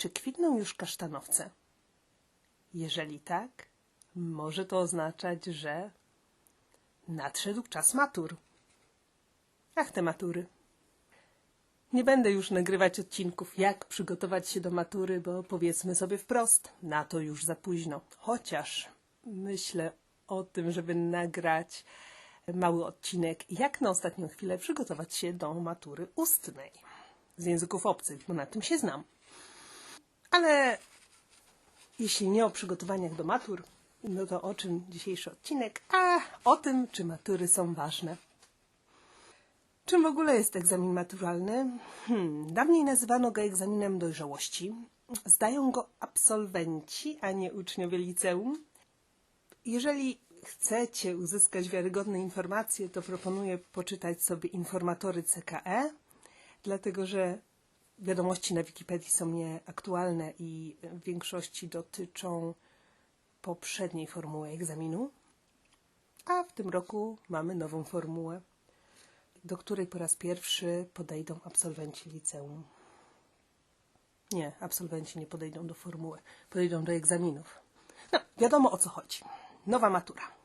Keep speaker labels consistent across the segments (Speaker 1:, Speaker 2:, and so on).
Speaker 1: Czy kwitną już kasztanowce? Jeżeli tak, może to oznaczać, że nadszedł czas matur. Ach, te matury. Nie będę już nagrywać odcinków, jak przygotować się do matury, bo powiedzmy sobie wprost, na to już za późno. Chociaż myślę o tym, żeby nagrać mały odcinek, jak na ostatnią chwilę przygotować się do matury ustnej z języków obcych, bo na tym się znam. Ale jeśli nie o przygotowaniach do matur, no to o czym dzisiejszy odcinek? A o tym, czy matury są ważne. Czym w ogóle jest egzamin maturalny? Hmm, dawniej nazywano go egzaminem dojrzałości. Zdają go absolwenci, a nie uczniowie liceum. Jeżeli chcecie uzyskać wiarygodne informacje, to proponuję poczytać sobie informatory CKE, dlatego że wiadomości na Wikipedii są nieaktualne i w większości dotyczą poprzedniej formuły egzaminu. A w tym roku mamy nową formułę, do której po raz pierwszy podejdą absolwenci liceum. Nie, absolwenci nie podejdą do formuły, podejdą do egzaminów. No, wiadomo o co chodzi. Nowa matura.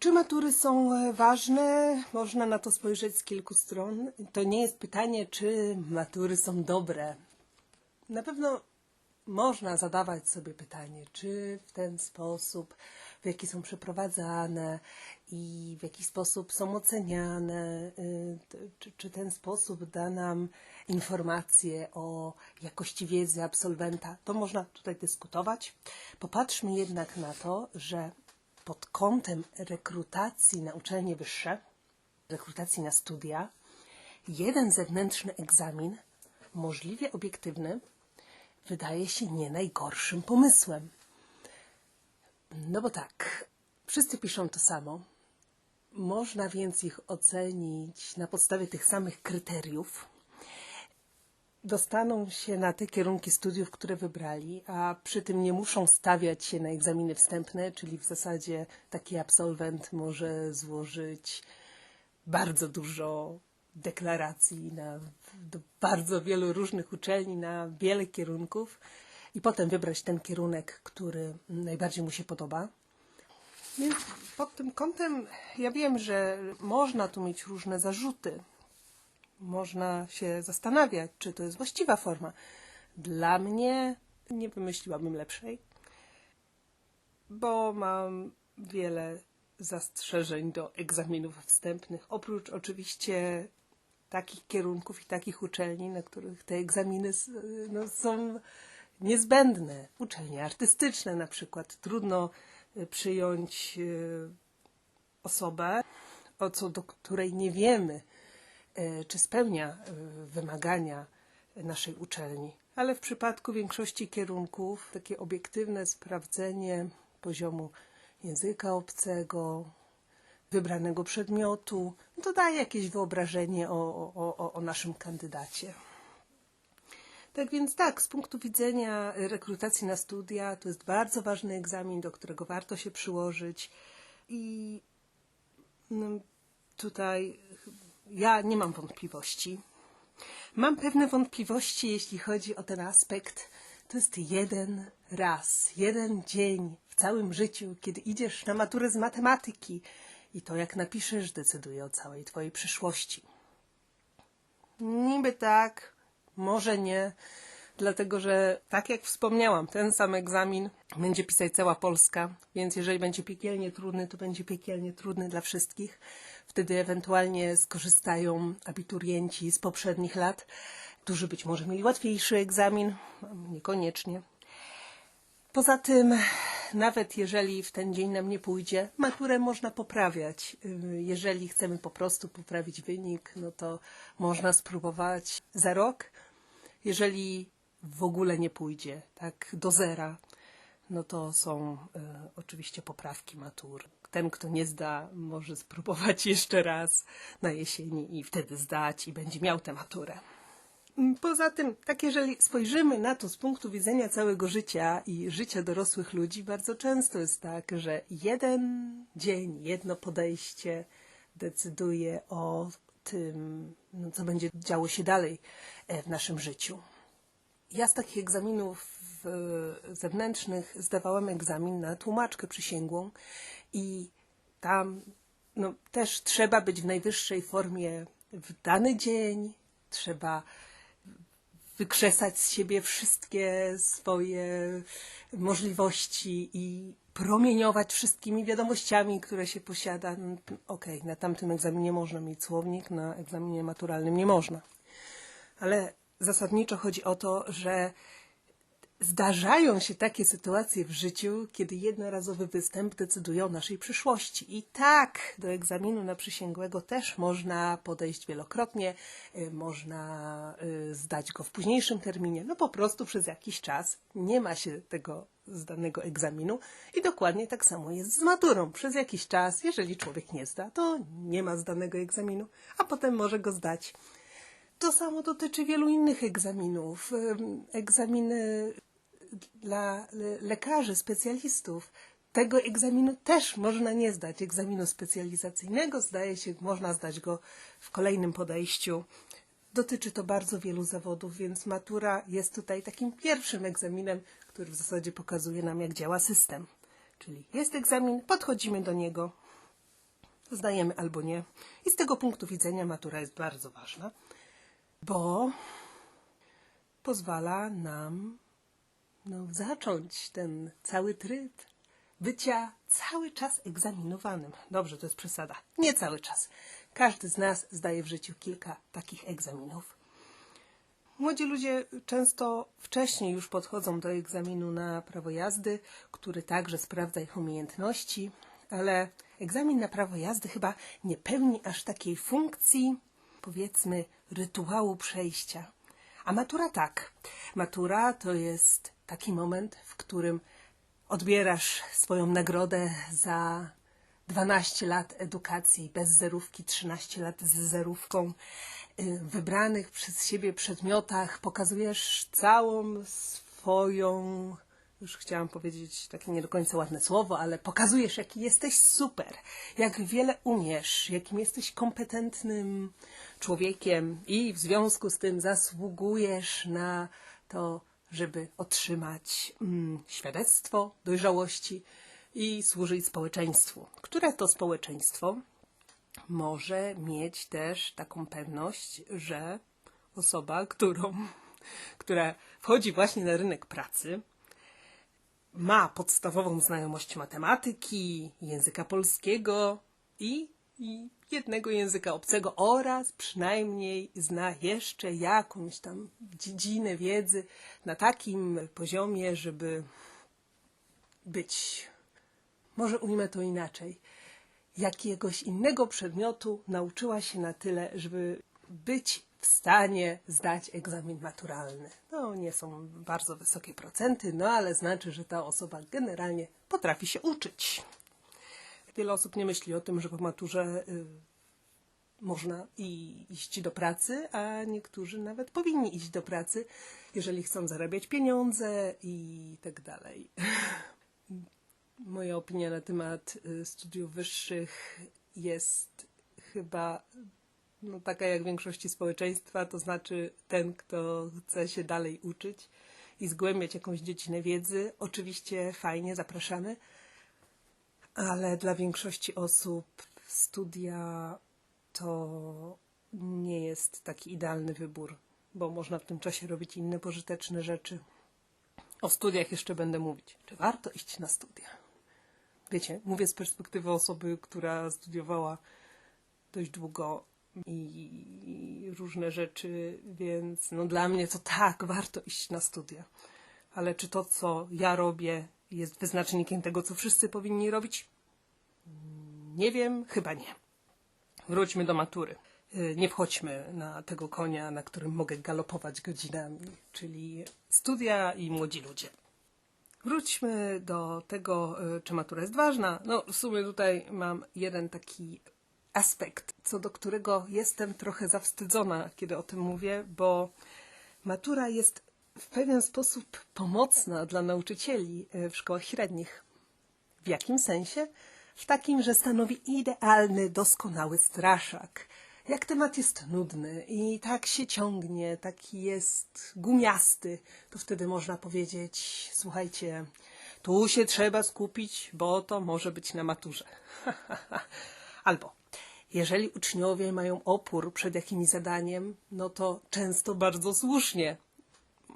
Speaker 1: Czy matury są e, ważne? Można na to spojrzeć z kilku stron. To nie jest pytanie, czy matury są dobre. Na pewno można zadawać sobie pytanie, czy w ten sposób, w jaki są przeprowadzane i w jaki sposób są oceniane, y, czy, czy ten sposób da nam informacje o jakości wiedzy absolwenta, to można tutaj dyskutować. Popatrzmy jednak na to, że pod kątem rekrutacji na uczelnie wyższe, rekrutacji na studia, jeden zewnętrzny egzamin, możliwie obiektywny, wydaje się nie najgorszym pomysłem. No bo tak, wszyscy piszą to samo. Można więc ich ocenić na podstawie tych samych kryteriów. Dostaną się na te kierunki studiów, które wybrali, a przy tym nie muszą stawiać się na egzaminy wstępne, czyli w zasadzie taki absolwent może złożyć bardzo dużo deklaracji na, do bardzo wielu różnych uczelni, na wiele kierunków i potem wybrać ten kierunek, który najbardziej mu się podoba. Więc pod tym kątem ja wiem, że można tu mieć różne zarzuty. Można się zastanawiać, czy to jest właściwa forma. Dla mnie nie wymyśliłabym lepszej, bo mam wiele zastrzeżeń do egzaminów wstępnych. Oprócz oczywiście takich kierunków i takich uczelni, na których te egzaminy no, są niezbędne. Uczelnie artystyczne na przykład. Trudno y, przyjąć y, osobę, o co do której nie wiemy, czy spełnia wymagania naszej uczelni. Ale w przypadku większości kierunków takie obiektywne sprawdzenie poziomu języka obcego, wybranego przedmiotu, to daje jakieś wyobrażenie o, o, o naszym kandydacie. Tak więc tak, z punktu widzenia rekrutacji na studia, to jest bardzo ważny egzamin, do którego warto się przyłożyć i no, tutaj ja nie mam wątpliwości. Mam pewne wątpliwości, jeśli chodzi o ten aspekt. To jest jeden raz, jeden dzień w całym życiu, kiedy idziesz na maturę z matematyki i to, jak napiszesz, decyduje o całej twojej przyszłości. Niby tak, może nie, dlatego że, tak jak wspomniałam, ten sam egzamin będzie pisać cała Polska, więc jeżeli będzie piekielnie trudny, to będzie piekielnie trudny dla wszystkich. Wtedy ewentualnie skorzystają abiturienci z poprzednich lat, którzy być może mieli łatwiejszy egzamin, niekoniecznie. Poza tym, nawet jeżeli w ten dzień nam nie pójdzie, maturę można poprawiać. Jeżeli chcemy po prostu poprawić wynik, no to można spróbować za rok. Jeżeli w ogóle nie pójdzie, tak do zera, no to są y, oczywiście poprawki matur. Ten, kto nie zda, może spróbować jeszcze raz na jesieni i wtedy zdać i będzie miał tę maturę. Poza tym, tak jeżeli spojrzymy na to z punktu widzenia całego życia i życia dorosłych ludzi, bardzo często jest tak, że jeden dzień, jedno podejście decyduje o tym, no, co będzie działo się dalej e, w naszym życiu. ja z takich egzaminów zewnętrznych zdawałam egzamin na tłumaczkę przysięgłą i tam no, też trzeba być w najwyższej formie w dany dzień, trzeba wykrzesać z siebie wszystkie swoje możliwości i promieniować wszystkimi wiadomościami, które się posiada. No, Okej, na tamtym egzaminie można mieć słownik, na egzaminie maturalnym nie można. Ale zasadniczo chodzi o to, że zdarzają się takie sytuacje w życiu, kiedy jednorazowy występ decyduje o naszej przyszłości. I tak, do egzaminu na przysięgłego też można podejść wielokrotnie, y, można y, zdać go w późniejszym terminie, no po prostu przez jakiś czas nie ma się tego zdanego egzaminu i dokładnie tak samo jest z maturą. Przez jakiś czas, jeżeli człowiek nie zda, to nie ma zdanego egzaminu, a potem może go zdać. To samo dotyczy wielu innych egzaminów. Egzaminy dla le- lekarzy, specjalistów. Tego egzaminu też można nie zdać. Egzaminu specjalizacyjnego zdaje się, można zdać go w kolejnym podejściu. Dotyczy to bardzo wielu zawodów, więc matura jest tutaj takim pierwszym egzaminem, który w zasadzie pokazuje nam, jak działa system. Czyli jest egzamin, podchodzimy do niego, zdajemy albo nie. I z tego punktu widzenia matura jest bardzo ważna, bo pozwala nam no, zacząć ten cały tryb bycia cały czas egzaminowanym. Dobrze, to jest przesada. Nie cały czas. Każdy z nas zdaje w życiu kilka takich egzaminów. Młodzi ludzie często wcześniej już podchodzą do egzaminu na prawo jazdy, który także sprawdza ich umiejętności, ale egzamin na prawo jazdy chyba nie pełni aż takiej funkcji, powiedzmy, rytuału przejścia. A matura tak. Matura to jest taki moment, w którym odbierasz swoją nagrodę za 12 lat edukacji bez zerówki, 13 lat z zerówką, y, wybranych przez siebie przedmiotach pokazujesz całą swoją, już chciałam powiedzieć takie nie do końca ładne słowo, ale pokazujesz, jaki jesteś super, jak wiele umiesz, jakim jesteś kompetentnym człowiekiem i w związku z tym zasługujesz na to, żeby otrzymać mm, świadectwo dojrzałości i służyć społeczeństwu, które to społeczeństwo może mieć też taką pewność, że osoba, którą, która wchodzi właśnie na rynek pracy, ma podstawową znajomość matematyki, języka polskiego i, i jednego języka obcego oraz przynajmniej zna jeszcze jakąś tam dziedzinę wiedzy na takim poziomie, żeby być, może ujmę to inaczej, jakiegoś innego przedmiotu nauczyła się na tyle, żeby być w stanie zdać egzamin maturalny. No, nie są bardzo wysokie procenty, no ale znaczy, że ta osoba generalnie potrafi się uczyć. Wiele osób nie myśli o tym, że po maturze y, można i iść do pracy, a niektórzy nawet powinni iść do pracy, jeżeli chcą zarabiać pieniądze i tak dalej. Moja opinia na temat y, studiów wyższych jest chyba no, taka jak większości społeczeństwa, to znaczy ten, kto chce się dalej uczyć i zgłębiać jakąś dziedzinę wiedzy. Oczywiście fajnie, zapraszamy, ale dla większości osób studia to nie jest taki idealny wybór, bo można w tym czasie robić inne pożyteczne rzeczy. O studiach jeszcze będę mówić. Czy warto iść na studia? Wiecie, mówię z perspektywy osoby, która studiowała dość długo i różne rzeczy, więc no dla mnie to tak, warto iść na studia. Ale czy to, co ja robię, jest wyznacznikiem tego, co wszyscy powinni robić? Nie wiem, chyba nie. Wróćmy do matury. Y, Nie wchodźmy na tego konia, na którym mogę galopować godzinami, czyli studia i młodzi ludzie. Wróćmy do tego, y, czy matura jest ważna. No, w sumie tutaj mam jeden taki aspekt, co do którego jestem trochę zawstydzona, kiedy o tym mówię, bo matura jest w pewien sposób pomocna dla nauczycieli y, w szkołach średnich. W jakim sensie? W takim, że stanowi idealny, doskonały straszak. jak temat jest nudny i tak się ciągnie, taki jest gumiasty, to wtedy można powiedzieć: Słuchajcie, tu się trzeba skupić, bo to może być na maturze. Albo jeżeli uczniowie mają opór przed jakimś zadaniem, no to często bardzo słusznie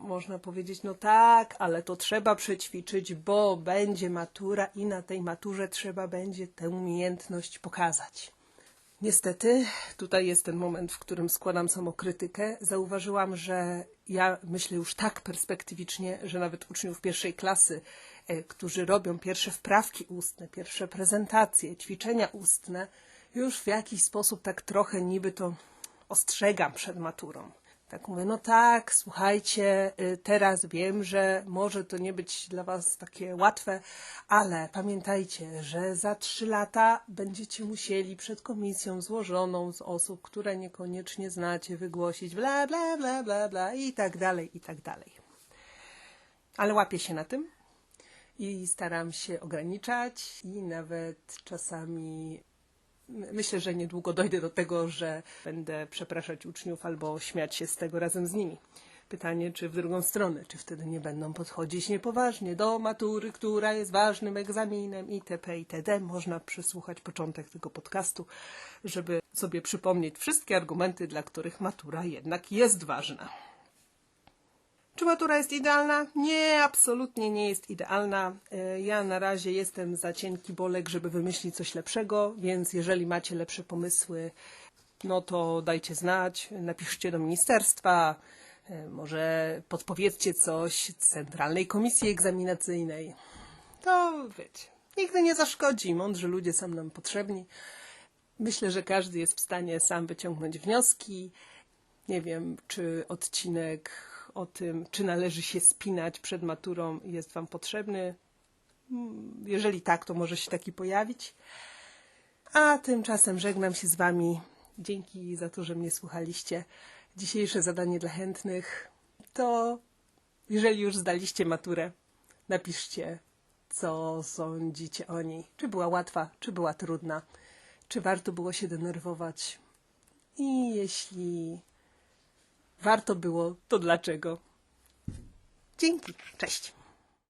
Speaker 1: można powiedzieć, no tak, ale to trzeba przećwiczyć, bo będzie matura i na tej maturze trzeba będzie tę umiejętność pokazać. Niestety, tutaj jest ten moment, w którym składam samokrytykę. Zauważyłam, że ja myślę już tak perspektywicznie, że nawet uczniów pierwszej klasy, e, którzy robią pierwsze wprawki ustne, pierwsze prezentacje, ćwiczenia ustne, już w jakiś sposób tak trochę niby to ostrzegam przed maturą. Tak mówię, no tak, słuchajcie, y, teraz wiem, że może to nie być dla Was takie łatwe, ale pamiętajcie, że za trzy lata będziecie musieli przed komisją złożoną z osób, które niekoniecznie znacie, wygłosić bla, bla, bla, bla, bla i tak dalej, i tak dalej. Ale łapię się na tym i staram się ograniczać i nawet czasami myślę, że niedługo dojdę do tego, że będę przepraszać uczniów albo śmiać się z tego razem z nimi. Pytanie, czy w drugą stronę, czy wtedy nie będą podchodzić niepoważnie do matury, która jest ważnym egzaminem itp. itd. Można przesłuchać początek tego podcastu, żeby sobie przypomnieć wszystkie argumenty, dla których matura jednak jest ważna. Czy matura jest idealna? Nie, absolutnie nie jest idealna. E, Ja na razie jestem za cienki bolek, żeby wymyślić coś lepszego, więc jeżeli macie lepsze pomysły, no to dajcie znać, napiszcie do ministerstwa, e, może podpowiedzcie coś Centralnej Komisji Egzaminacyjnej. To wiecie, nigdy nie zaszkodzi, mądrzy ludzie są nam potrzebni. Myślę, że każdy jest w stanie sam wyciągnąć wnioski. Nie wiem, czy odcinek o tym, czy należy się spinać przed maturą, jest Wam potrzebny. Jeżeli tak, to może się taki pojawić. A tymczasem żegnam się z Wami. Dzięki za to, że mnie słuchaliście. Dzisiejsze zadanie dla chętnych to, jeżeli już zdaliście maturę, napiszcie, co sądzicie o niej. Czy była łatwa, czy była trudna, czy warto było się denerwować. I jeśli warto było, to dlaczego? Dzięki. Cześć.